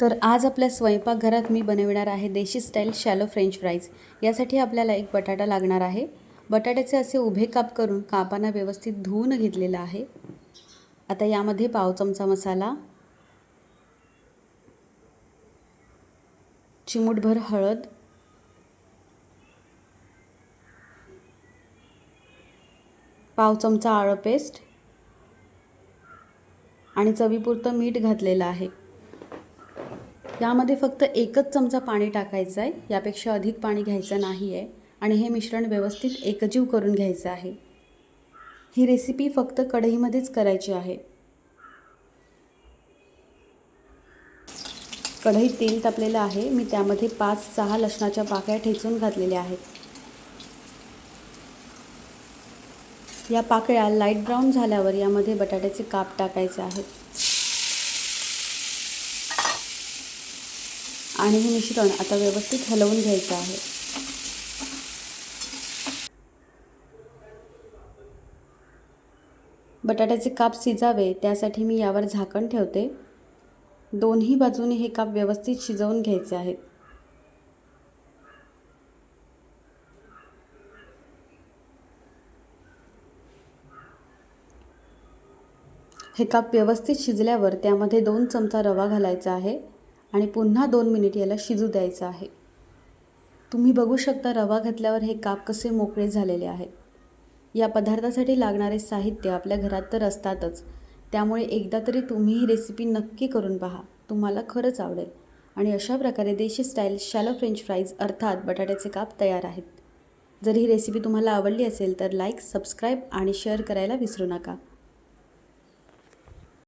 तर आज आपल्या स्वयंपाकघरात मी बनविणार आहे देशी स्टाईल शॅलो फ्रेंच फ्राईज. यासाठी आपल्याला एक बटाटा लागणार आहे. बटाट्याचे असे उभे काप करून कापांना व्यवस्थित धुवून घेतलेला आहे. आता यामध्ये पाव चमचा मसाला चिमूटभर हळद पाव चमचा आळं पेस्ट आणि चवीपुरतं मीठ घातलेलं आहे. यामध्ये फक्त एकच चमचा पाणी टाकायचं आहे. यापेक्षा अधिक पाणी घ्यायचं नाही आहे आणि हे मिश्रण व्यवस्थित एकजीव करून घ्यायचं आहे. ही रेसिपी फक्त कढईमध्येच करायची आहे. कढईत तेल तापलेलं आहे. मी त्यामध्ये पाच सहा लसणाच्या पाकळ्या ठेचून घातलेल्या आहेत. या पाकळ्या लाइट ब्राऊन झाल्यावर यामध्ये बटाट्याचे काप टाकायचे आहेत. आणि हे मिश्रण आता व्यवस्थित हलवून घ्यायचं आहे. बटाट्याचे काप शिजावे त्यासाठी मी यावर झाकण ठेवते. दोन्ही बाजूने हे काप व्यवस्थित शिजवून घ्यायचे आहेत. हे काप व्यवस्थित शिजल्यावर त्यामध्ये दोन चमचा रवा घालायचा आहे. आणि पुन्हा दोन मिनिट याला शिजू द्यायचं आहे. तुम्ही बघू शकता रवा घातल्यावर हे काप कसे मोकळे झालेले आहेत. या पदार्थासाठी लागणारे साहित्य आपल्या घरात तर असतातच. त्यामुळे एकदा तरी तुम्ही ही रेसिपी नक्की करून पहा. तुम्हाला खरंच आवडेल. आणि अशा प्रकारे देशी स्टाईल शॅलो फ्रेंच फ्राईज अर्थात बटाट्याचे काप तयार आहेत. जर ही रेसिपी तुम्हाला आवडली असेल तर लाईक सबस्क्राईब आणि शेअर करायला विसरू नका.